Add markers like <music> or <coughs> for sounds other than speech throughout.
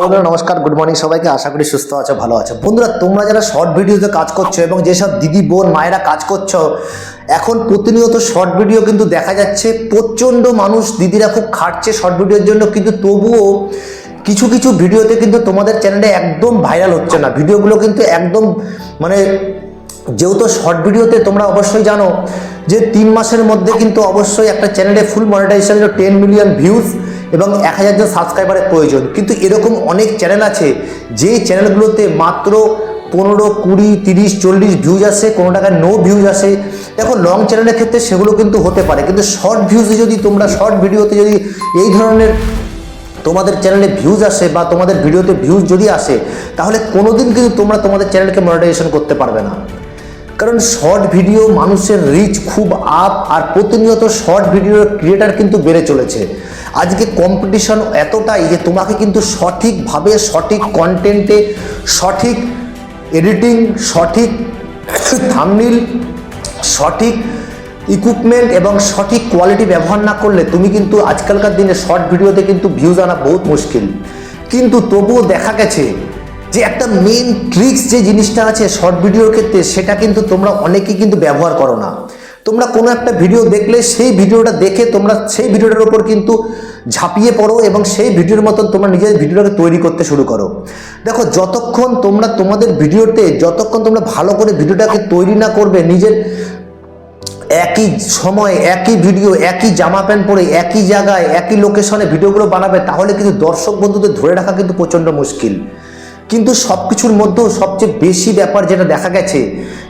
বন্ধুরা, নমস্কার good morning সবাইকে, আশা করি সুস্থ আছো, ভালো আছো। বন্ধুরা, তোমরা যারা শর্ট ভিডিওতে কাজ করছ এবং যেসব দিদি, বোন, মায়েরা কাজ করছ, এখন প্রতিনিয়ত শর্ট ভিডিও কিন্তু দেখা যাচ্ছে, প্রচণ্ড মানুষ দিদিরা খুব খাটছে শর্ট ভিডিওর জন্য, কিন্তু তবুও কিছু কিছু ভিডিওতে কিন্তু তোমাদের চ্যানেলে একদম ভাইরাল হচ্ছে না। ভিডিওগুলো কিন্তু একদম মানে যেহেতু শর্ট ভিডিওতে তোমরা অবশ্যই জানো যে তিন মাসের মধ্যে কিন্তু অবশ্যই একটা চ্যানেলে full monetization ten million views এবং এক হাজার জন সাবস্ক্রাইবারের প্রয়োজন। কিন্তু এরকম অনেক চ্যানেল আছে যে চ্যানেলগুলোতে মাত্র পনেরো, কুড়ি, তিরিশ, চল্লিশ ভিউজ আসে, কোনো টাকায় নো ভিউজ আসে। দেখো লং চ্যানেলের ক্ষেত্রে সেগুলো কিন্তু হতে পারে, কিন্তু শর্ট ভিউজে যদি তোমরা শর্ট ভিডিওতে যদি এই ধরনের তোমাদের চ্যানেলে ভিউজ আসে বা তোমাদের ভিডিওতে ভিউজ যদি আসে, তাহলে কোনোদিন কিন্তু তোমরা তোমাদের চ্যানেলকে মনিটাইজেশন করতে পারবে না। কারণ শর্ট ভিডিও মানুষের রিচ খুব আপ আর প্রতিনিয়ত শর্ট ভিডিওর ক্রিয়েটার কিন্তু বেড়ে চলেছে। আজকে কম্পিটিশন এতটাই যে তোমাকে কিন্তু সঠিকভাবে সঠিক কন্টেন্টে সঠিক এডিটিং সঠিক থামনিল সঠিক ইকুইপমেন্ট এবং সঠিক কোয়ালিটি ব্যবহার না করলে তুমি কিন্তু আজকালকার দিনে শর্ট ভিডিওতে কিন্তু ভিউজ আনা বহুত মুশকিল। কিন্তু তবুও দেখা গেছে যে একটা মেন ট্রিক্স যে জিনিসটা আছে শর্ট ভিডিওর ক্ষেত্রে, সেটা কিন্তু তোমরা অনেকেই কিন্তু ব্যবহার করো না। তোমরা কোনো একটা ভিডিও দেখলে, সেই ভিডিওটা দেখে তোমরা সেই ভিডিওটার উপর কিন্তু ঝাঁপিয়ে পড়ো এবং সেই ভিডিওর মতন তোমরা নিজের ভিডিওটাকে তৈরি করতে শুরু করো। দেখো, যতক্ষণ তোমরা তোমাদের ভিডিওতে যতক্ষণ তোমরা ভালো করে ভিডিওটাকে তৈরি না করবে, নিজের একই সময়, একই ভিডিও একই জামা প্যান্ট পরে, একই জায়গায়, একই লোকেশনে ভিডিওগুলো বানাবে, তাহলে কিন্তু দর্শক বন্ধুদের ধরে রাখা কিন্তু প্রচণ্ড মুশকিল। কিন্তু সব কিছুর মধ্যেও সবচেয়ে বেশি ব্যাপার যেটা দেখা গেছে,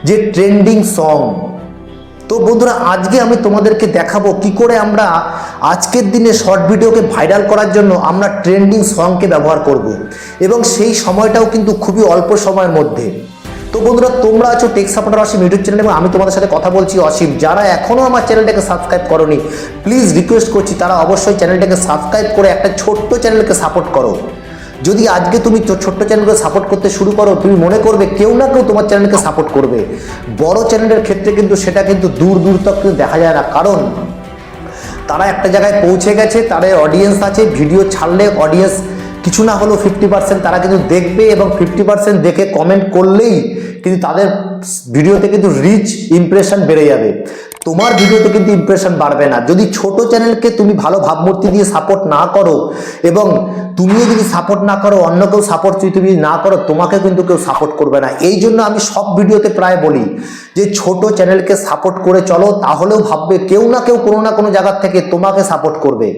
যে ট্রেন্ডিং সং তো বন্ধুরা, আজকে আমি তোমাদেরকে দেখাবো কি করে আমরা আজকের দিনে শর্ট ভিডিওকে ভাইরাল করার জন্য আমরা ট্রেন্ডিং সংকে ব্যবহার করব। এবং সেই সময়টাও কিন্তু খুবই অল্প সময়ের মধ্যে। তো বন্ধুরা, তোমরা আছো tech supporter Asim YouTube channel এবং আমি তোমাদের সাথে কথা বলছি অসীম যারা এখনও আমার চ্যানেলটাকে সাবস্ক্রাইব করনি প্লিজ রিকোয়েস্ট করছি তারা অবশ্যই চ্যানেলটাকে সাবস্ক্রাইব করে একটা ছোট্ট চ্যানেলকে সাপোর্ট করো। যদি আজকে তুমি ছোট্ট চ্যানেলকে সাপোর্ট করতে শুরু করো, তুমি মনে করবে কেউ না কেউ তোমার চ্যানেলকে সাপোর্ট করবে। বড় চ্যানেলের ক্ষেত্রে কিন্তু সেটা কিন্তু দূর দূর তক দেখা যায় না। কারণ তারা একটা জায়গায় পৌঁছে গেছে তাদের অডিয়েন্স আছে ভিডিও ছাড়লে অডিয়েন্স কিছু না হলেও ফিফটি পার্সেন্ট তারা কিন্তু দেখবে এবং ফিফটি পার্সেন্ট দেখে কমেন্ট করলেই কিন্তু তাদের ভিডিওতে কিন্তু রিচ ইমপ্রেশন বেড়ে যাবে। তোমার ভিডিওতে কিন্তু ইমপ্রেশন বাড়বে না। যদি ছোট চ্যানেলকে তুমি ভালো ভাবমূর্তি দিয়ে সাপোর্ট না করো এবং তুমিও যদি সাপোর্ট না করো, অন্য কেউ সাপোর্ট যদি তুমি না করো, তোমাকে কিন্তু কেউ সাপোর্ট করবে না। এই জন্য আমি সব ভিডিওতে প্রায় বলি যে, ছোট চ্যানেলকে সাপোর্ট করে চলো, তাহলেও ভাববে কেউ না কেউ কোনো না কোনো জায়গার থেকে তোমাকে সাপোর্ট করবে।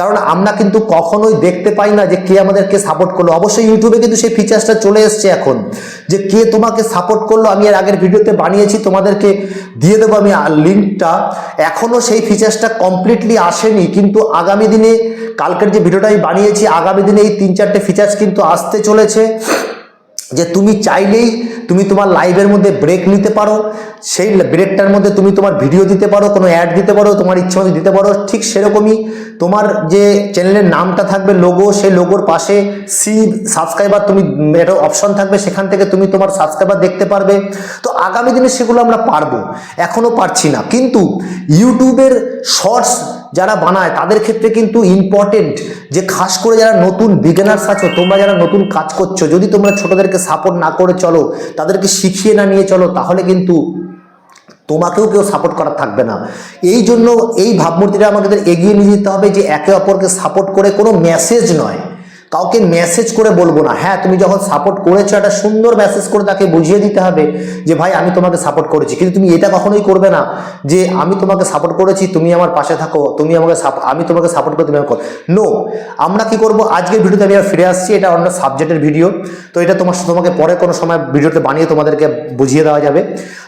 কারণ আমরা কিন্তু কখনোই দেখতে পাই না যে কে আমাদেরকে সাপোর্ট করল। অবশ্যই ইউটিউবে কিন্তু সেই ফিচার্সটা চলে এসছে এখন, যে কে তোমাকে সাপোর্ট করল। আমি এর আগের ভিডিওতে বানিয়েছি, তোমাদেরকে দিয়ে দেবো আমি লিঙ্কটা এখনও সেই ফিচার্সটা কমপ্লিটলি আসেনি, কিন্তু আগামী দিনে, কালকের যে ভিডিওটা আমি বানিয়েছি, আগামী দিনে এই তিন চারটে ফিচার্স কিন্তু আসতে চলেছে। যে তুমি চাইলেই তুমি তোমার লাইভের মধ্যে ব্রেক নিতে পারো, সেই ব্রেকটার মধ্যে তুমি তোমার ভিডিও দিতে পারো, কোনো অ্যাড দিতে পারো, তোমার ইচ্ছা মতো দিতে পারো, ঠিক সেরকমই তোমার যে চ্যানেলের নামটা থাকবে লোগো সেই লোগোর পাশে সি সাবস্ক্রাইবার তুমি, একটা অপশন থাকবে, সেখান থেকে তুমি তোমার সাবস্ক্রাইবার দেখতে পারবে। তো আগামী দিনে সেগুলো আমরা পারব এখনও পারছি না। কিন্তু ইউটিউবের শর্টস যারা বানায়, তাদের ক্ষেত্রে কিন্তু ইম্পর্টেন্ট যে খাস করে যারা নতুন বিগিনার্স আছো, তোমরা যারা নতুন কাজ করছ, যদি তোমরা ছোটদেরকে সাপোর্ট না করে চলো, তাদেরকে শিখিয়ে না নিয়ে চলো, তাহলে কিন্তু তোমাকেও কেউ সাপোর্ট করা থাকবে না। এই জন্য এই ভাবমূর্তিটা আমাদের এগিয়ে নিয়ে যেতে হবে যে একে অপরকে সাপোর্ট করে কোনো মেসেজ নয়। কাউকে মেসেজ করে বলব না। হ্যাঁ তুমি যখন সাপোর্ট করেছ, একটা সুন্দর মেসেজ করে তাকে বুঝিয়ে দিতে হবে যে, ভাই, আমি তোমাকে সাপোর্ট করেছি। কিন্তু তুমি এটা কখনোই করবে না যে, আমি তোমাকে সাপোর্ট করেছি, তুমি আমার পাশে থাকো, তুমি আমাকে আমি তোমাকে সাপোর্ট করে তুমি আমাকে নো আমরা কি করব? আজকের ভিডিওতে আমি আর ফিরে আসছি, এটা অন্য সাবজেক্টের ভিডিও তো এটা তোমার তোমাকে পরে কোনো সময় ভিডিওতে বানিয়ে তোমাদেরকে বুঝিয়ে দেওয়া যাবে।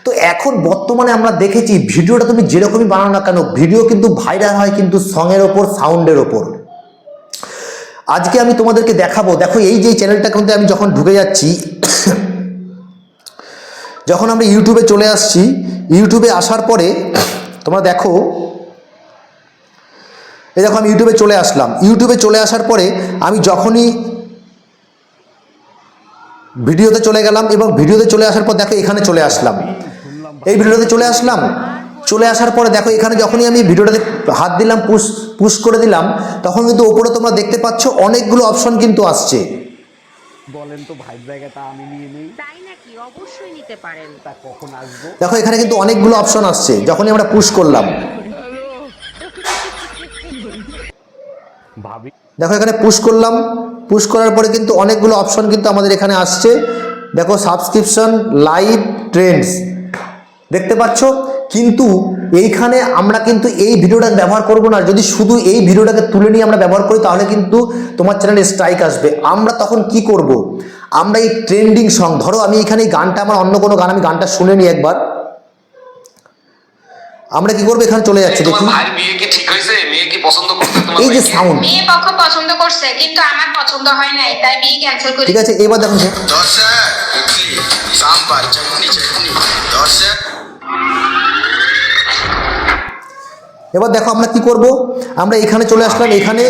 তো এখন বর্তমানে আমরা দেখেছি, ভিডিওটা তুমি যেরকমই বানাও না কেন ভিডিও কিন্তু ভাইরাল হয় কিন্তু সঙের ওপর সাউন্ডের ওপর। আজকে আমি তোমাদেরকে দেখাবো, দেখো এই যে চ্যানেলটার মধ্যে আমি যখন ঢুকে যাচ্ছি, যখন আমরা ইউটিউবে চলে আসছি ইউটিউবে আসার পরে, তোমরা দেখো, এই দেখো আমি ইউটিউবে চলে আসলাম। ইউটিউবে চলে আসার পরে আমি যখনই ভিডিওতে চলে গেলাম এবং ভিডিওতে চলে আসার পর দেখো এখানে চলে আসলাম। এই ভিডিওতে চলে আসলাম। চলে আসার পরে দেখো এখানে যখনই আমি ভিডিওটাতে হাত দিলাম পুশ পুশ করে দিলাম তখন কিন্তু ওপরে তোমরা দেখতে পাচ্ছ অনেকগুলো অপশন কিন্তু আসছে। বলেন তো ভাইয়ের জায়গাটা আমি নিয়ে নেই। তাই নাকি? অবশ্যই নিতে পারেন। তা কখন আসব? দেখো এখানে কিন্তু অনেকগুলো অপশন আসছে যখনই আমরা পুশ করলাম। ভাবি। দেখো এখানে পুশ করলাম পুশ করার পরে কিন্তু অনেকগুলো অপশন কিন্তু আমাদের এখানে আসছে। দেখো সাবস্ক্রিপশন লাইভ ট্রেন্ডস দেখতে পাচ্ছ? কিন্তু এইখানে আমরা কিন্তু এই ভিডিওটা ব্যবহার করব না। যদি শুধু এই ভিডিওটাকে তুলে নিয়ে আমরা ব্যবহার করি তাহলে কিন্তু তোমার চ্যানেলে স্ট্রাইক আসবে। আমরা তখন কি করব? আমরা এই ট্রেন্ডিং সং ধরো আমি এখানে এই গানটা আমার অন্য কোনো গান আমি গানটা শুনে নিই একবার। আমরা কি করব? এখানে চলে যাচ্ছে দেখি। কি ঠিক হয়েছে? মেয়ে কি পছন্দ তোমার এই যে সাউন্ড মেয়ে পক্ষ পছন্দ করছে কিন্তু আমার পছন্দ হয় নাই তাই বিয়ে ক্যান্সেল করি। ঠিক আছে এবার দেখুন যে ইডলি সাম্বার চটনি চটনি। দোসা এবার দেখো আমরা কি করব? আমরা এখানে চলে আসলাম, এখানে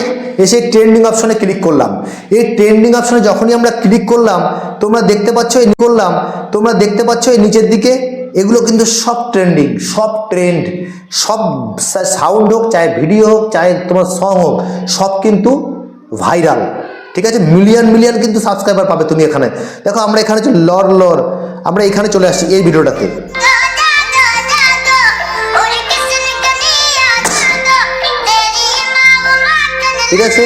এসে ট্রেন্ডিং অপশনে ক্লিক করলাম। এই ট্রেন্ডিং অপশনে যখনই আমরা ক্লিক করলাম, তোমরা দেখতে পাচ্ছ এই করলাম, তোমরা দেখতে পাচ্ছ এই নিচের দিকে, এগুলো কিন্তু সব ট্রেন্ডিং সব ট্রেন্ড সব সাউন্ড হোক চাहे ভিডিও হোক চাहे তোমার সং হোক, সব কিন্তু ভাইরাল ঠিক আছে? মিলিয়ন মিলিয়ন কিন্তু সাবস্ক্রাইবার পাবে তুমি এখানে। দেখো, আমরা এখানে লর লর আমরা এখানে চলে আসছি এই ভিডিওটাতে ঠিক আছে?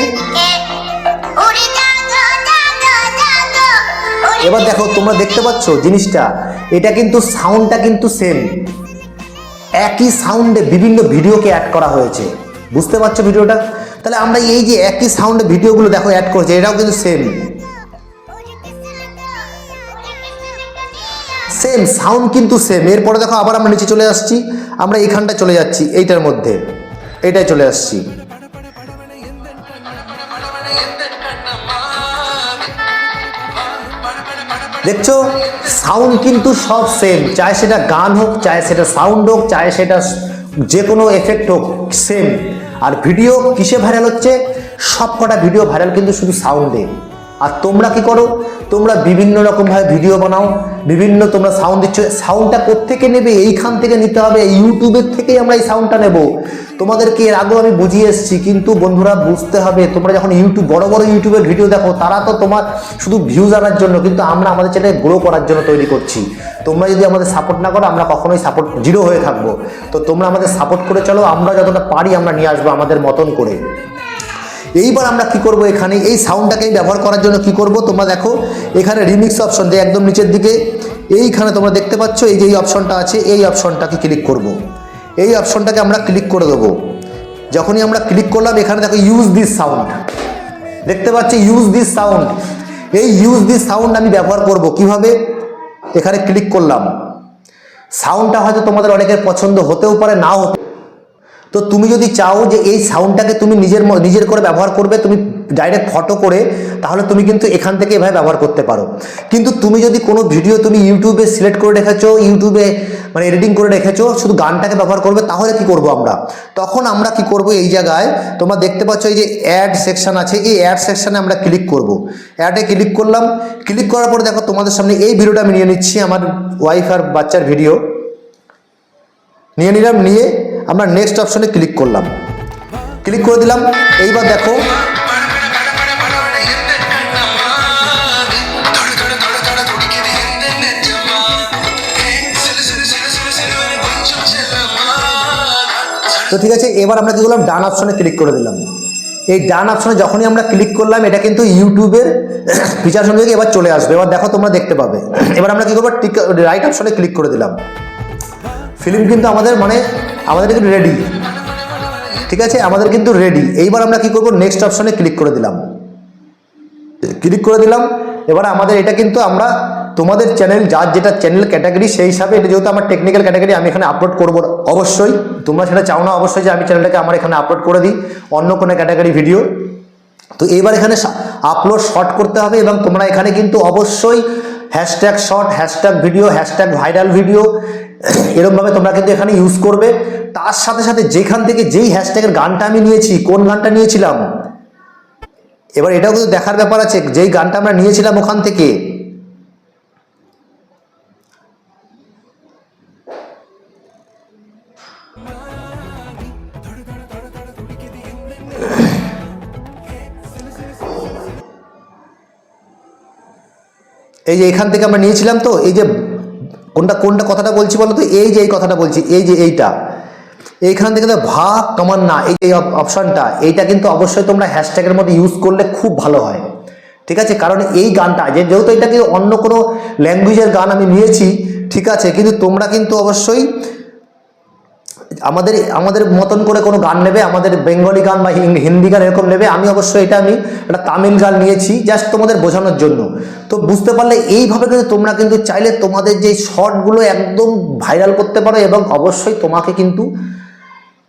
এবার দেখো, তোমরা দেখতে পাচ্ছ জিনিসটা? এটা কিন্তু সাউন্ডটা কিন্তু সেম একই সাউন্ডে বিভিন্ন ভিডিওকে অ্যাড করা হয়েছে। বুঝতে পারছ ভিডিওটা? তাহলে আমরা এই যে একই সাউন্ডে ভিডিওগুলো দেখো অ্যাড করেছে, এটাও কিন্তু সেম সেম সাউন্ড কিন্তু সেম এরপরে দেখো, আবার আমরা নিচে চলে আসছি। আমরা এইখানটা চলে যাচ্ছি, এইটার মধ্যে। এটাই চলে আসছি। দেখছ? সাউন্ড কিন্তু সব সেম চাই সেটা গান হোক চাই সেটা সাউন্ড হোক চাই সেটা যে কোনো এফেক্ট হোক সেম আর ভিডিও কিসে ভাইরাল হচ্ছে? সব কটা ভিডিও ভাইরাল কিন্তু শুধু সাউন্ডে আর তোমরা কি করো? তোমরা বিভিন্ন রকমভাবে ভিডিও বানাও, বিভিন্ন তোমরা সাউন্ড দিচ্ছ সাউন্ডটা কোত্থেকে নেবে, এইখান থেকে নিতে হবে ইউটিউবের থেকেই আমরা এই সাউন্ডটা নেব। তোমাদেরকে এর আগেও আমি বুঝিয়ে এসেছি, কিন্তু বন্ধুরা বুঝতে হবে, তোমরা যখন ইউটিউব বড় বড় ইউটিউবের ভিডিও দেখো, তারা তো তোমার শুধু ভিউজ আনার জন্য, কিন্তু আমরা আমাদের চ্যানেল গ্রো করার জন্য তৈরি করছি। তোমরা যদি আমাদের সাপোর্ট না করো, আমরা কখনোই সাপোর্ট জিরো হয়ে থাকব। তো তোমরা আমাদের সাপোর্ট করে চলো, আমরা যতটা পারি আমরা নিয়ে আসব আমাদের মতন করে। এইবার আমরা কি করব এখানে? এই সাউন্ডটাকে ব্যবহার করার জন্য কি করব? তোমরা দেখো, এখানে রিমিক্স অপশন যে একদম নিচের দিকে। এইখানে তোমরা দেখতে পাচ্ছ, এই যে এই অপশনটা আছে, এই অপশনটাকে ক্লিক করব। এই অপশনটাকে আমরা ক্লিক করে দেবো। যখনই আমরা ক্লিক করলাম, এখানে দেখো ইউজ দিস সাউন্ড দেখতে পাচ্ছি ইউজ দিস সাউন্ড এই ইউজ দিস সাউন্ড আমি ব্যবহার করব কীভাবে? এখানে ক্লিক করলাম। সাউন্ডটা হয়তো তোমাদের অনেকের পছন্দ হতেও পারে, নাও হতে তো তুমি যদি চাও যে এই সাউন্ডটাকে তুমি নিজের নিজের করে ব্যবহার করবে, তুমি ডাইরেক্ট ফটো করে, তাহলে তুমি কিন্তু এখান থেকে এভাবে ব্যবহার করতে পারো। কিন্তু তুমি যদি কোনো ভিডিও তুমি ইউটিউবে সিলেক্ট করে রেখেছো ইউটিউবে মানে এডিটিং করে রেখেছো, শুধু গানটাকে ব্যবহার করবে, তাহলে কি করব আমরা? তখন আমরা কি করব এই জায়গায়? তোমরা দেখতে পাচ্ছ এই যে অ্যাড সেকশন আছে, এই অ্যাড সেকশানে আমরা ক্লিক করব। অ্যাডে ক্লিক করলাম ক্লিক করার পরে দেখো তোমাদের সামনে এই ভিডিওটা আমি নিয়ে নিচ্ছি, আমার ওয়াইফ আর বাচ্চার ভিডিও নিয়ে নিলাম, নিয়ে আমরা নেক্সট অপশনে ক্লিক করলাম। ক্লিক করে দিলাম, এইবার দেখো। তো ঠিক আছে, এবার আমরা কি করলাম? ডান অপশনে ক্লিক করে দিলাম। এই ডান অপশনে যখনই আমরা ক্লিক করলাম, এটা কিন্তু ইউটিউবের <coughs> ফিচার সঙ্গে এবার চলে আসবে। এবার দেখো তোমরা দেখতে পাবে। এবার আমরা কি করব? রাইট অপশনে ক্লিক করে দিলাম। ফিল্ম কিন্তু আমাদের মানে আমাদের কিন্তু রেডি ঠিক আছে? আমাদের কিন্তু রেডি এইবার আমরা কি করব? নেক্সট অপশনে ক্লিক করে দিলাম। ক্লিক করে দিলাম। এবার আমাদের এটা কিন্তু আমরা তোমাদের চ্যানেল যার যেটা চ্যানেল ক্যাটাগরি সেই হিসাবে এটা যেহেতু আমার টেকনিক্যাল ক্যাটাগরি আমি এখানে আপলোড করব অবশ্যই। তোমরা সেটা চাও না অবশ্যই যে আমি চ্যানেলটাকে আমার এখানে আপলোড করে দিই, অন্য কোনো ক্যাটাগরি ভিডিও তো এবার এখানে আপলোড শর্ট করতে হবে এবং তোমরা এখানে কিন্তু অবশ্যই hashtag short hashtag video hashtag viral video এরমভাবে তোমরা কিন্তু এখানে ইউজ করবে। তার সাথে সাথে যেখান থেকে যেই হ্যাশট্যাগের গানটা আমি নিয়েছি, কোন গানটা নিয়েছিলাম? এবার এটাও কিন্তু দেখার ব্যাপার আছে, যেই গানটা আমরা নিয়েছিলাম ওখান থেকে। এই যে এখান থেকে আমরা নিয়েছিলাম তো, এই যে কোনটা কোনটা কথাটা বলছি বলো তো এই যে এই কথাটা বলছি, এই যে এইটা। এইখান থেকে ভা কমান না এই যে অপশনটা, এইটা কিন্তু অবশ্যই তোমরা হ্যাশট্যাগের মধ্যে ইউজ করলে খুব ভালো হয়। ঠিক আছে? কারণ এই গানটা, যে যেহেতু এটাকে অন্য কোনো ল্যাঙ্গুয়েজের গান আমি নিয়েছি, ঠিক আছে? কিন্তু তোমরা কিন্তু অবশ্যই আমাদের আমাদের মতন করে কোনো গান নেবে, আমাদের বেঙ্গলি গান বা হিন্দি গান এরকম নেবে, আমি অবশ্যই এটা আমি একটা তামিল গান নিয়েছি জাস্ট তোমাদের বোঝানোর জন্য। তো বুঝতে পারলে এইভাবে কিন্তু তোমরা কিন্তু চাইলে তোমাদের যে শর্টগুলো একদম ভাইরাল করতে পারো এবং অবশ্যই তোমাকে কিন্তু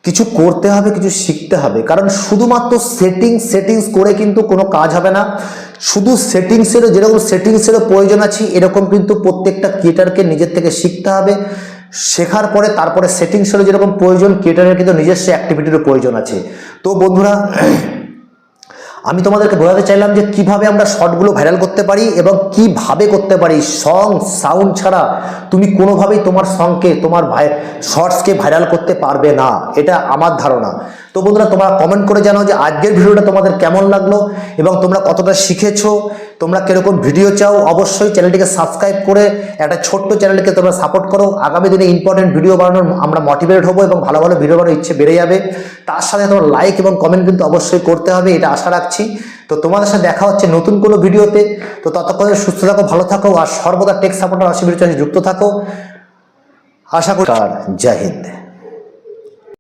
কিছু করতে হবে, কিছু শিখতে হবে। কারণ শুধুমাত্র সেটিং সেটিংস করে কিন্তু কোনো কাজ হবে না। শুধু সেটিংসেরও যেরকম সেটিংসেরও প্রয়োজন আছে, এরকম কিন্তু প্রত্যেকটা ক্রিয়েটারকে নিজের থেকে শিখতে হবে। শেখার পরে তারপরে সেটিংসেরও যেরকম প্রয়োজন ক্রিয়েটারের কিন্তু নিজস্ব অ্যাক্টিভিটিরও প্রয়োজন আছে। তো বন্ধুরা, আমি তোমাদেরকে বোঝাতে চাইলাম যে কীভাবে আমরা শর্টগুলো ভাইরাল করতে পারি এবং কীভাবে করতে পারি। সং সাউন্ড ছাড়া তুমি কোনোভাবেই তোমার সংকে তোমার ভাই শর্টসকে ভাইরাল করতে পারবে না। এটা আমার ধারণা। তো বন্ধুরা, তোমরা কমেন্ট করে জানাও যে আজকের ভিডিওটা তোমাদের কেমন লাগল এবং তোমরা কতটা শিখেছো, তোমরা কীরকম ভিডিও চাও। অবশ্যই চ্যানেলটিকে সাবস্ক্রাইব করে একটা ছোট্ট চ্যানেলকে তোমরা সাপোর্ট করো। আগামী দিনে ইম্পর্টেন্ট ভিডিও বানানোর আমরা মোটিভেট হব এবং ভালো ভালো ভিডিও বানানোর ইচ্ছে বেড়ে যাবে। তার সাথে তোমার লাইক এবং কমেন্ট কিন্তু অবশ্যই করতে হবে, এটা আশা রাখছি। তো তোমাদের সাথে দেখা হচ্ছে নতুন কোনো ভিডিওতে তো ততক্ষণে সুস্থ থাকো, ভালো থাকো আর সর্বদা টেক সাপোর্টার অসুবিধা যুক্ত থাকো। আশা করি জয় হিন্দ।